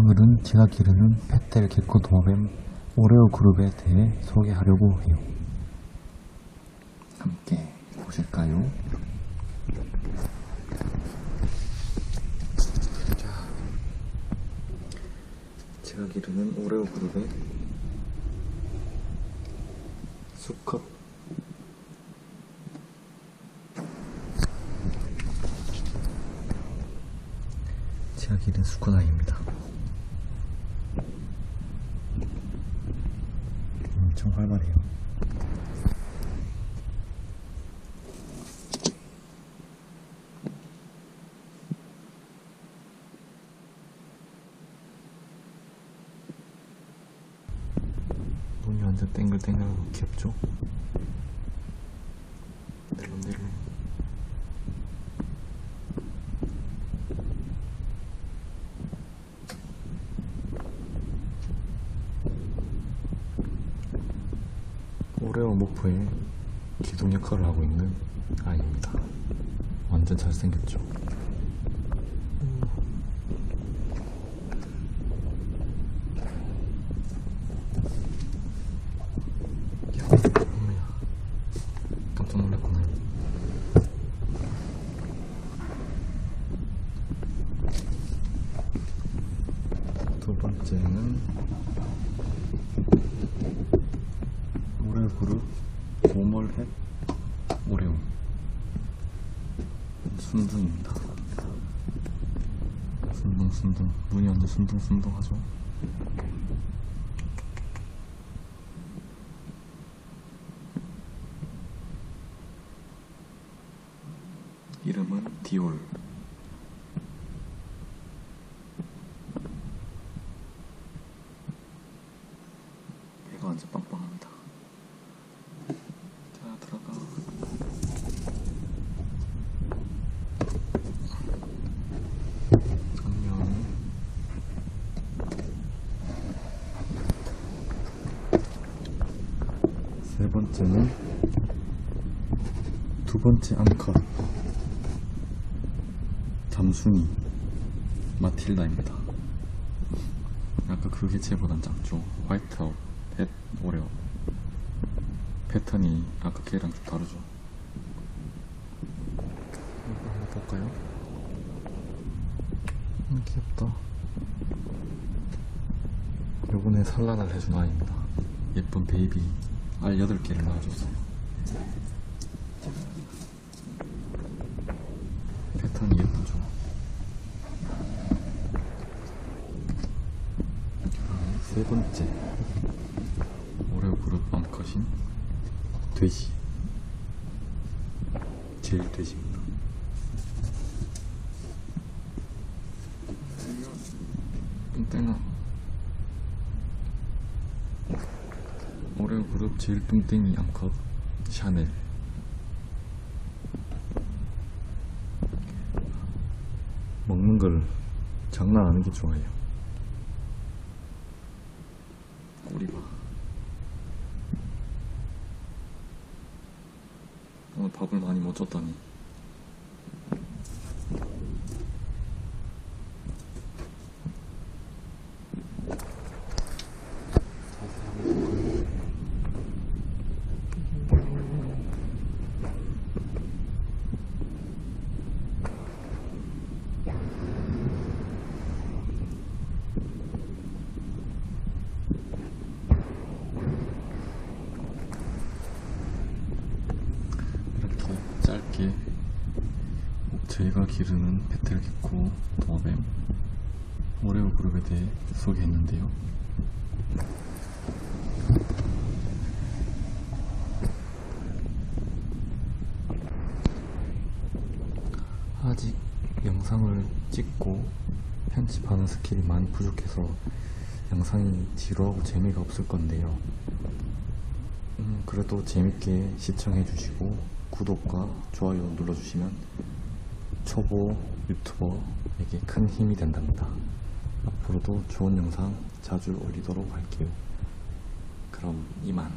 오늘은 제가 기르는 페텔 개코 도마뱀 오레오 그룹에 대해 소개하려고 해요. 함께 보실까요? 자, 제가 기르는 오레오 그룹의 수컷 제가 기른 수컷 아이입니다. 엄청 활발해요. 눈이 완전 땡글땡글하고 귀엽죠? 낼름낼름 오레오 목포의 기둥 역할을 하고 있는 아이입니다. 완전 잘생겼죠? 어머야, 깜짝 놀랐구나. 두 번째는 오레오 그룹 고멀햇 오레오 순둥입니다. 순둥순둥 눈이 완전 순둥순둥하죠? 이름은 디올 배가 완전 빵빵합니다. 자 들어가 안녕 세 번째는 두 번째 암컷 잠순이 마틸다입니다. 아까 그 개체보단 작죠. 화이트아웃 펫 오레오. 패턴이 아까 걔랑 좀 다르죠. 이거 한번 볼까요? 음, 귀엽다. 요번에 산란을 해준 아이입니다. 예쁜 베이비 알 8개를 낳아줬어요. 패턴이 예쁘죠? 세 번째. 오레오 그룹 암컷인 돼지. 제일 돼지입니다. 뚱땡아 오레오 그룹 제일 뚱땡이 암컷 샤넬. 먹는 걸 장난 아니게 좋아해요. 우리 봐 오늘 밥을 많이 못 줬다니 이렇게 짧게 저희가 기르는 페텔기코 도마뱀 오레오 그룹에 대해 소개했는데요. 아직 영상을 찍고 편집하는 스킬이 많이 부족해서 영상이 지루하고 재미가 없을 건데요. 음, 그래도 재밌게 시청해주시고 구독과 좋아요 눌러주시면 초보 유튜버에게 큰 힘이 된답니다. 앞으로도 좋은 영상 자주 올리도록 할게요. 그럼 이만.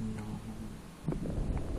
안녕.